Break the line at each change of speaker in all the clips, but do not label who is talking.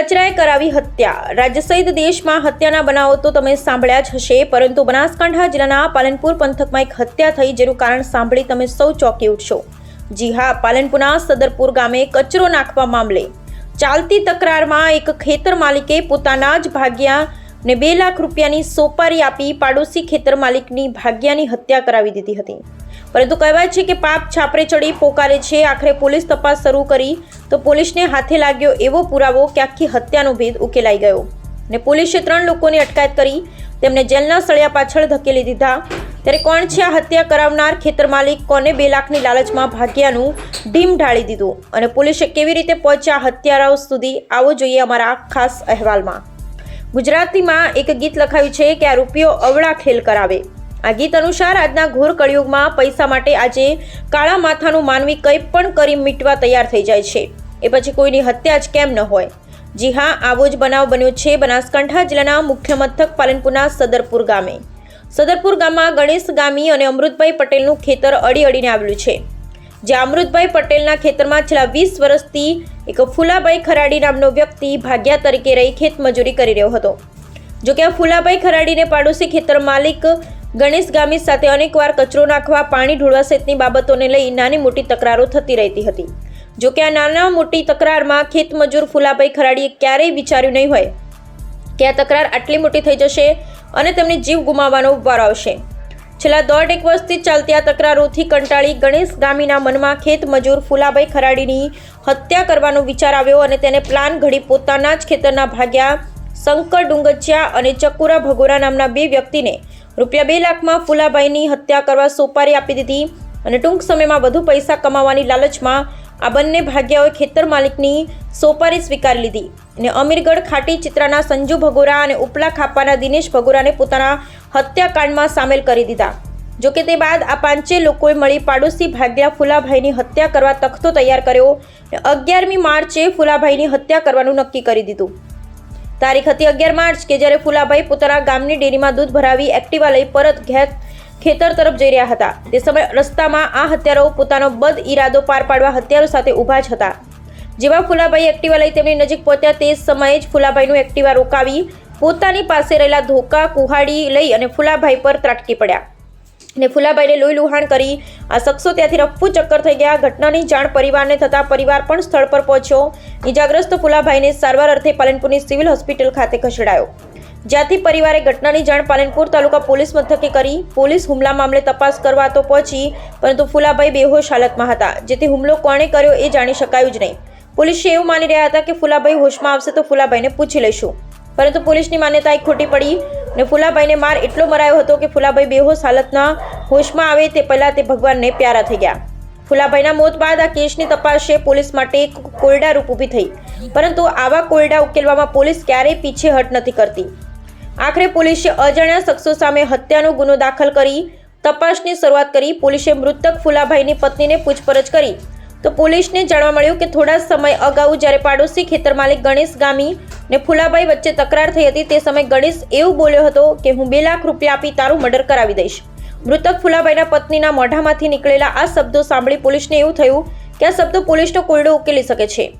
કચરાએ કરાવી હત્યા. રાજ્ય સહિત દેશમાં હત્યાના બનાવો તો તમે સાંભળ્યા જ હશે, પરંતુ બનાસકાંઠા જિલ્લાના પાલનપુર પંથકમાં એક હત્યા થઈ જેનું કારણ સાંભળી તમે સૌ ચોંકી ઉઠશો. જી હા, પાલનપુરના સદરપુર ગામે કચરો નાખવા મામલે ચાલતી તકરારમાં એક ખેતર માલિકે પોતાના જ ભાગ્યા ને બે લાખ રૂપિયાની સોપારી આપી પાડોશી ખેતર માલિકની ભાગ્યાની હત્યા કરાવી દીધી હતી. પરંતુ કહેવાય છે કે પાપ છાપરે ચડી પોકારે છે. આખરે પોલીસ તપાસ શરૂ કરી તો પોલીસને હાથે લાગ્યો એવો પુરાવો કે આખી હત્યાનો ભેદ ઉકેલાઈ ગયો ને પોલીસે ત્રણ લોકોની અટકાયત કરી, તેમને જેલના સળિયા પાછળ ધકેલી દીધા. ત્યારે કોણ છે આ હત્યા કરાવનાર? ખેતર માલિક કોને બે લાખની લાલચમાં ભાગ્યાનું? ઢીમ ઢાળી દીધું અને પોલીસે કેવી રીતે પહોંચ્યા હત્યારાઓ સુધી? આવો જોઈએ અમારા ખાસ અહેવાલમાં. ગુજરાતીમાં એક ગીત લખાયું છે કે આ રૂપિયો અવળા ખેલ કરાવે. આ ગીત અનુસાર આજના ઘોર કળિયુગમાં પૈસા માટે આજે કાળા માથાનું માનવી કંઈ પણ કરી મીટવા તૈયાર થઈ જાય છે. એ પછી કોઈની હત્યા જ કેમ ન હોય? જી હા, આવો જ બનાવ બન્યો છે બનાસકાંઠા જિલ્લાના મુખ્ય મથક પાલનપુરના સદરપુર ગામે. સદરપુર ગામમાં ગણેશ ગામી અને અમૃતભાઈ પટેલનું ખેતર અડી અડીને આવેલું છે. જ્યાં અમૃતભાઈ પટેલના ખેતરમાં છેલ્લા વીસ વર્ષથી એક ફુલાભાઈ ખરાડી નામનો વ્યક્તિ ભાગ્યા તરીકે રહી ખેતમજૂરી કરી રહ્યો હતો. જોકે આ ફુલાભાઈ ખરાડીને પાડોશી ખેતર માલિક ગણેશ ગામી સાથે અનેકવાર કચરો નાખવા, પાણી ઢોળવા સહિતની બાબતોને લઈ નાની મોટી તકરારો થતી રહેતી હતી. જો કે આ નાના મોટી તકરારમાં ખેતમજૂર ફુલાભાઈ ખરાડીએ ક્યારેય વિચાર્યું નહીં હોય કે આ તકરાર આટલી મોટી થઈ જશે અને તેમને જીવ ગુમાવવાનો વારો આવશે. છેલ્લા દોઢ એક વર્ષથી ચાલતી આ તકરારોથી કંટાળી ગણેશ ગામીના મનમાં ખેત મજૂર ફુલાભાઈ ખરાડીની હત્યા કરવાનો વિચાર આવ્યો અને તેને પ્લાન ઘડી પોતાના જ ખેતરના ભાગ્યા શંકર ડુંગચિયા અને ચકુરા ભગોરા નામના બે વ્યક્તિને રૂપિયા બે લાખમાં ફુલાભાઈની હત્યા કરવા સોપારી આપી દીધી અને ટૂંક સમયમાં વધુ પૈસા કમાવાની લાલચમાં આ બંને ભાગ્યાઓએ ખેતર માલિકની સોપારી સ્વીકારી લીધી અને અમીરગઢ ખાટી ચિત્રાના સંજુ ભગોરા અને ઉપલા ખાપાના દિનેશ ભગોરાને પોતાના હત્યાકાંડમાં સામેલ કરી દીધા. જોકે તે બાદ આ પાંચે લોકોએ મળી પાડોશી ભાગ્યા ફુલાભાઈની હત્યા કરવા તખતો તૈયાર કર્યો અને અગિયારમી માર્ચે ફુલાભાઈની હત્યા કરવાનું નક્કી કરી દીધું. તારીખ હતી અગિયાર માર્ચ કે જ્યારે ફુલાભાઈ પોતાના ગામની ડેરીમાં દૂધ ભરાવી એક્ટિવા લઈ પરત ઘેર ખેતર તરફ જઈ રહ્યા હતા. તે સમયે રસ્તામાં આ હત્યારાઓ પોતાનો બદ ઈરાદો પાર પાડવા હત્યારો સાથે ઊભા જ હતા. જેવા ફુલાભાઈ એક્ટિવા લઈ તેમની નજીક પહોંચ્યા તે સમયે જ ફુલાભાઈનું એક્ટિવા રોકાવી પોતાની પાસે રહેલા ધોકા, કુહાડી લઈ અને ફુલાભાઈ પર ત્રાટકી પડ્યા. અને ફુલાભાઈને લોહી લુહાણ કરી આ શખ્સો ત્યાંથી રફ્ફુ ચક્કર થઈ ગયા. ઘટનાની જાણ પરિવારને થતાં પરિવાર પણ સ્થળ પર પહોંચ્યો. ઇજાગ્રસ્ત ફુલાભાઈને સારવાર અર્થે પાલનપુરની સિવિલ હોસ્પિટલ ખાતે ખસેડાયો. જ્યાંથી પરિવારે ઘટનાની જાણ પાલનપુર તાલુકા પોલીસ મથકે કરી. પોલીસ હુમલા મામલે તપાસ કરવા તો પહોંચી, પરંતુ ફુલાભાઈ બેહોશ હાલતમાં હતા. જેથી હુમલો કોણે કર્યો એ જાણી શકાયું જ નહીં. પોલીસે એવું માની રહ્યા હતા કે ફુલાભાઈ હોશમાં આવશે તો ફુલાભાઈને પૂછી લઈશું. પરંતુ પોલીસની માન્યતા ખોટી પડી. અને ફુલાભાઈને માર એટલો મરાયો હતો કે ફુલાભાઈ બેહોશ હાલતના હોશમાં આવે તે પહેલાં તે ભગવાનને પ્યારા થઈ ગયા. ફુલાભાઈના મોત બાદ આ કેસની તપાસે પોલીસ માટે કોરડા રૂપ ઊભી થઈ. પરંતુ આવા કોરડા ઉકેલવામાં પોલીસ ક્યારેય પીછેહટ નથી કરતી. આખરે પોલીસે અજાણ્યા શખ્સો સામે હત્યાનો ગુનો દાખલ કરી તપાસની શરૂઆત કરી પોલીસે મૃતક ફુલાભાઈની પત્નીને પૂછપરછ કરી. તો પોલીસને જાણવા મળ્યું કે થોડા સમય અગાઉ જ્યારે પાડોશી ખેતર માલિક ગણેશ ગામી ને ફુલાભાઈ વચ્ચે તકરાર થઈ હતી તે સમયે ગણેશ એવું બોલ્યો હતો કે હું બે લાખ રૂપિયા આપી તારું મર્ડર કરાવી દઈશ. મૃતક ફુલાભાઈના પત્નીના મોઢામાંથી નીકળેલા આ શબ્દો સાંભળી પોલીસને એવું થયું કે આ શબ્દો પોલીસનો કોયડો ઉકેલી શકે છે.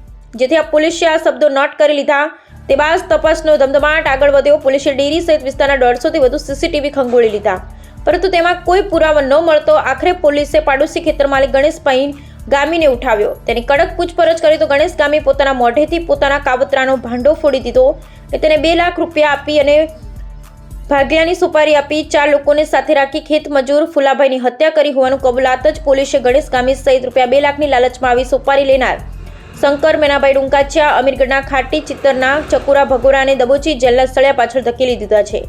જેથી આ પોલીસે આ શબ્દો નોટ કરી લીધા. તે બાદ તપાસનો ધમધમાટ આગળ વધ્યો. પોલીસે ડેરી સહિત વિસ્તારના દોઢસોથી વધુ સીસીટીવી ખંગોળી લીધા. પરંતુ તેમાં કોઈ પુરાવા ન મળતો. આખરે પોલીસે પાડોશી ખેતર માલિક ગણેશભાઈ ગામીને ઉઠાવ્યો. તેની કડક પૂછપરછ કરી તો ગણેશ ગામી પોતાના મોઢેથી પોતાના કાવતરાનો ભાંડો ફોડી દીધો અને તેને બે લાખ રૂપિયા આપી અને ભાગ્યાની સુપારી આપી ચાર લોકોને સાથે રાખી ખેત મજૂર ફુલાભાઈની હત્યા કરી હોવાનું કબૂલાત જ પોલીસે ગણેશ ગામી સહિત રૂપિયા બે લાખની લાલચમાં આવી સુપારી લેનાર શંકર મેનાભાઈ ડુંકાચિયા અમીરગઢના ખાટી, ચિત્તરના, ચકુરા ભગોરાને દબોચી જેલના સળિયા પાછળ ધકેલી દીધા છે.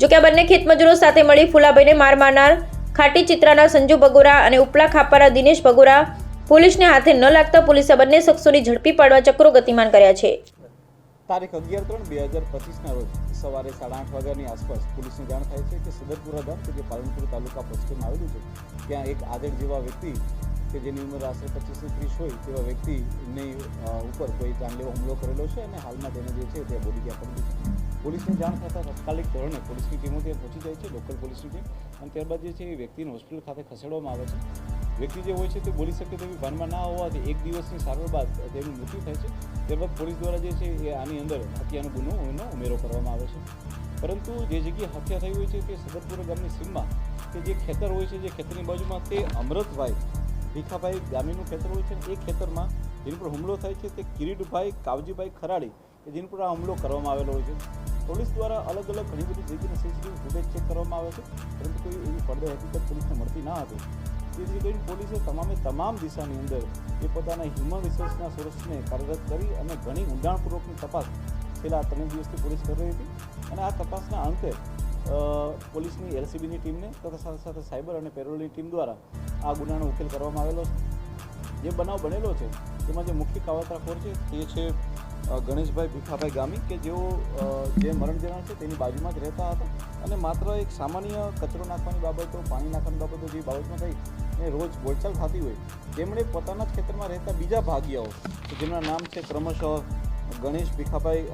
જો કે આ બંને ખેતમજૂરો સાથે મળી ફુલાભાઈને માર મારનાર ખાટી ચિત્રાના સંજુ ભગોરા અને ઉપલા ખાપારા દિનેશ ભગોરા પોલીસને હાથે ન લાગતા પોલીસે બંને શખ્સોની ઝડપી પાડવા ચક્રો ગતિમાન કર્યા છે.
તારીખ અગિયાર ત્રણ બે હજાર પચીસના રોજ સવારે સાડા આઠ વાગ્યાની આસપાસ પોલીસને જાણ થાય છે કે સદરપુરા ગામ, કે જે પાલનપુર તાલુકા પશ્ચિમમાં આવેલું છે, ત્યાં એક આદેડ જેવા વ્યક્તિ કે જેની ઉંમર આશરે પચીસથી ત્રીસ હોય તેવા વ્યક્તિની ઉપર કોઈ જાનલેવા હુમલો કરેલો છે અને હાલમાં તેને જે છે તે બોલી ગયા પડેલું છે. પોલીસને જાણ થતાં તાત્કાલિક ધોરણે પોલીસની ટીમો ત્યાં પહોંચી જાય છે, લોકલ પોલીસની ટીમ અને ત્યારબાદ જે છે એ વ્યક્તિને હોસ્પિટલ ખાતે ખસેડવામાં આવે છે. વ્યક્તિ જે હોય છે તે બોલી શકે તેવી ભાનમાં ના હોવાથી એક દિવસની સારવાર બાદ તેનું મૃત્યુ થાય છે. ત્યારબાદ પોલીસ દ્વારા જે છે એ આની અંદર હત્યાનો ગુનો એનો ઉમેરો કરવામાં આવે છે. પરંતુ જે જગ્યાએ હત્યા થઈ હોય છે તે સદરપુર ગામની સીમમાં કે જે ખેતર હોય છે જે ખેતરની બાજુમાં તે અમૃતભાઈ ભીખાભાઈ ગામીનું ખેતર હોય છે. એ ખેતરમાં જેની પર હુમલો થાય છે તે કિરીટભાઈ કાવજીભાઈ ખરાડી કે જેની પર આ હુમલો કરવામાં આવેલો હોય છે. પોલીસ દ્વારા અલગ અલગ ઘણી બધી જગ્યાની સીસીટીવી ફૂટેજ ચેક કરવામાં આવે છે. પરંતુ એવી પડદે હકીકત પોલીસને મળતી ના હતી. તેથી કરીને પોલીસે તમામે તમામ દિશાની અંદર એ પોતાના હ્યુમન રિસોર્સના સોર્સને કાર્યરત કરી અને ઘણી ઊંડાણપૂર્વકની તપાસ છેલ્લા ત્રણ દિવસથી પોલીસ કરી રહી હતી. અને આ તપાસના અંતે પોલીસની એલસીબીની ટીમને તથા સાથે સાથે સાયબર અને પેરોલની ટીમ દ્વારા આ ગુનાનો ઉકેલ કરવામાં આવેલો છે. જે બનાવ બનેલો છે, તેમાં જે મુખ્ય કાવતરાખોર છે તે છે ગણેશભાઈ ભીખાભાઈ ગામી કે જેઓ જે મરણ જનાર છે તેની બાજુમાં જ રહેતા હતા. અને માત્ર એક સામાન્ય કચરો નાખવાની બાબતો, પાણી નાખવાની બાબતો જે બાબતમાં થઈ એ રોજ બોલચાલ થતી હોય. તેમણે પોતાના જ ખેતરમાં રહેતા બીજા ભાગીયાઓ, કે જેમના નામ છે ક્રમશઃ ગણેશ ભીખાભાઈ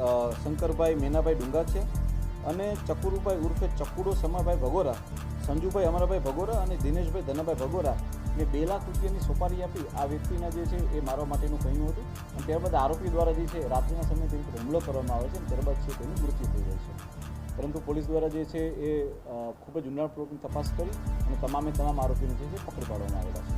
શંકરભાઈ, મેનાભાઈ ડુંગાચિયા અને ચકુરુભાઈ ઉર્ફે ચકુડો સમાભાઈ ભગોરા, સંજુભાઈ અમરાભાઈ ભગોરા અને દિનેશભાઈ ધનાભાઈ ભગોરા એ બે લાખ રૂપિયાની સોપારી આપી આ વ્યક્તિના જે છે એ મારવા માટેનું કહ્યું હતું. અને ત્યારબાદ આરોપી દ્વારા જે છે રાત્રિના સમયે તેની હુમલો કરવામાં આવે છે અને ત્યારબાદ છે તેનું મૃત્યુ થઈ જાય છે. પરંતુ પોલીસ દ્વારા જે છે એ ખૂબ જ ઊંડાણપૂર્વકની તપાસ કરી અને તમામે તમામ આરોપીને જે છે પકડી પાડવામાં આવેલા છે.